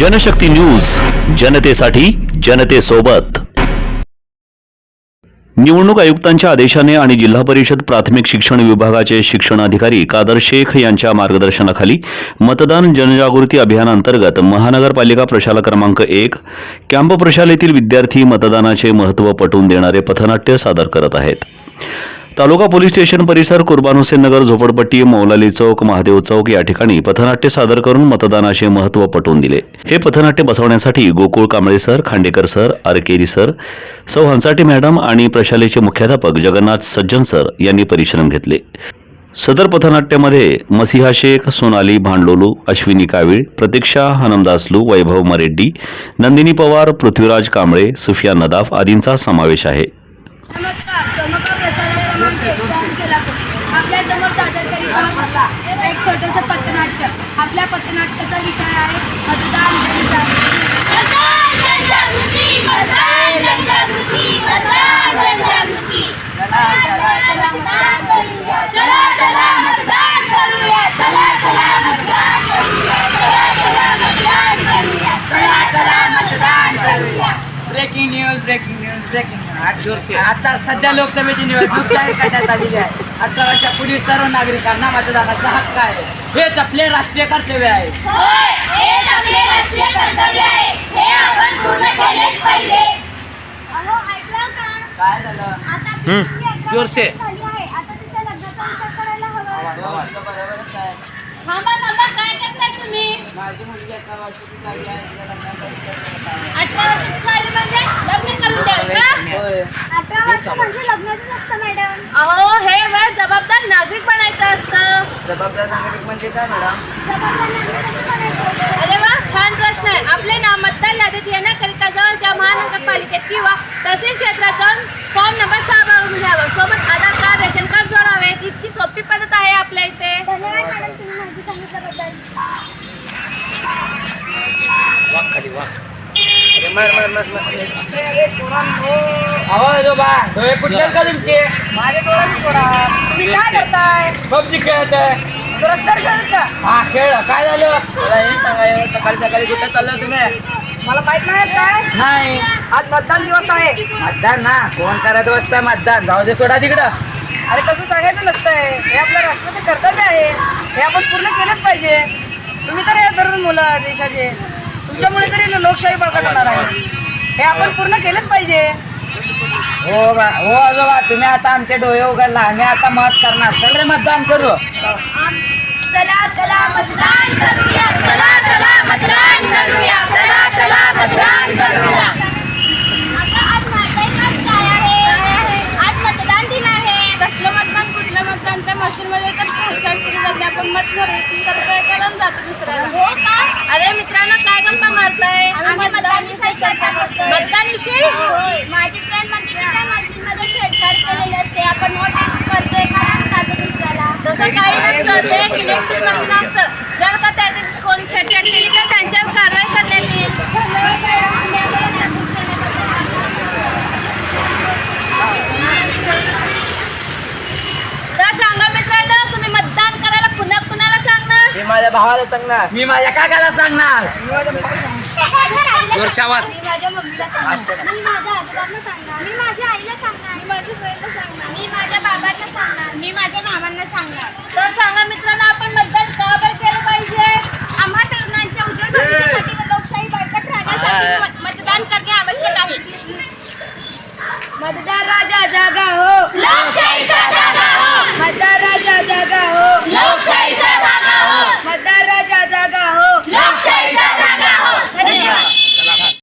Janshakti news जनतेसाठी जनतेसोबत. निवडणूक आयुक्तांच्या आदेशाने आणि जिल्हा परिषद प्राथमिक शिक्षण विभागाचे शिक्षणाधिकारी कादर शेख यांच्या मार्गदर्शनाखाली मतदान जनजागृती अभियानांतर्गत महानगरपालिका प्रशाला क्रमांक एक कॅम्प प्रशालेतील विद्यार्थी मतदानाचे महत्त्व पटवून देणारे पथनाट्य सादर करत आहेत. तालुका पोलीस स्टेशन परिसर कुर्बान हुसेन नगर झोपडपट्टी मौलाली चौक महादेव चौक या ठिकाणी पथनाट्य सादर करून मतदानाचे महत्त्व पटवून दिले. हे पथनाट्य बसवण्यासाठी Gokul Kamble sir Khandekar sir Arkeri sir सौ हंसाटी मॅडम आणि प्रशालेचे मुख्याध्यापक जगन्नाथ सज्जन सर यांनी परिश्रम घेतले. सदर पथनाट्यामध्ये मसिहा शेख सोनाली भांडलोलू अश्विनी कावीळ प्रतीक्षा हनमदासलू वैभव मरेड्डी नंदिनी पवार पृथ्वीराज कांबळे सुफिया नदाफ आदींचा समावेश आहे नमस्कार समका प्रशाला क्रमांक एक फॉर्म केला आपल्यासमोर सादर करीत आहोत. एक छोटंसं पथनाट्य. आपल्या पथनाट्याचा विषय आहे मतदान breaking news breaking news breaking news आता सध्या लोकसभेची निवडणूक जाहीर करण्यात आलेली आहे? अठरा वर्षा पुढील सर्व नागरिकांना मतदानाचा हक्क आहे. हेच आपले राष्ट्रीय कर्तव्य आहे. होय हेच आपले राष्ट्रीय कर्तव्य आहे. हे आपण पूर्ण केलेच पाहिजे. अहो ऐकलं का? काय झालं? जोरसे. माझी मुलगी अठरा वर्षाची झाली आहे. तिला लग्नाचा विचार करत आहे. अठरा वर्षाची झाली म्हणजे लग्न करून द्याल का. अठरा वर्ष म्हणजे लग्नाचं नसतं मॅडम अहो हे वय जबाबदार नागरिक बनायचं असतं जबाबदार नागरिक म्हणजे काय मॅडम? अरे वा छान प्रश्न आहे. आपले नाव मतदार यादीत येण्याकरिता जवळच्या महानगरपालिकेत किंवा तहसील क्षेत्रात जाऊन फॉर्म नंबर सहा भरून घ्यावा. सोबत मार मार मार मार. हॅलो बा डोळे फुटले का तुमचे? माझे डोळे थोडा तुम्ही काय करताय? पबजी खेळत आहे. रस्त्यावर खेळत का? हा खेळ. काय झालं? मला हे सकाळी सकाळी कुठे चाललं तुम्ही? मला माहीत नाही काय नाही. आज मतदान दिवस आहे. मतदान ना? कोण करत बसताय मतदान? जाऊ दे सोडा तिकडं. अरे तसं सांगायचं नसतंय. हे आपल्या राष्ट्राचे कर्तव्य आहे. हे आपण पूर्ण केलंच पाहिजे. तुम्ही तर या तरुण मुलं देशाचे. तुमच्यामुळे तरी लोकशाही बळकट होणार आहे. हे आपण पूर्ण केलंच पाहिजे. हो बा हो आजोबा तुम्ही आता आमचे डोळे उघडला. आम्ही आता मत करणार. चल रे मतदान करू. चला चला मतदान करूया. चला चला मतदान करूया. चला चला मतदान करूया आज काय आहे आज मतदान दिन आहे कसलं मतदान कुठलं मतदान त्या मशीनमध्ये तर छान केली जाते आपण मत करू तर काय करून जातो दुसऱ्याला हो का अरे मित्रांनो काय गप्पा मारताय आम्ही मतदान विषयी? चर्चा करतो मतदान विषयी माझी फ्रेंड म्हणते की त्या मशीनमध्ये छेडछाड केलेली असते. आपण नोटीस करतोय का? जातो दुसऱ्याला? तसं काही नसतं. ते एक इलेक्ट्रिक मशीन असतं. जर का त्याची कोण छेडछाड केली तर त्यांच्यावर कारवाई करण्यात येईल. तर सांगा मित्रांनो तुम्ही मतदान करायला पुन्हा कुणाला सांगणार? मी माझ्या भावाला सांगणार. मी माझ्या काकाला सांगणार. जोरचे आवाज. मी माझ्या मम्मीला सांगणार मी माझ्या आजोबांना सांगणार मी माझ्या आईला सांगणार मी माझ्या फ्रेंडला सांगणार मी माझ्या बाबांना सांगणार मी माझ्या मामांना सांगणार तर सांगा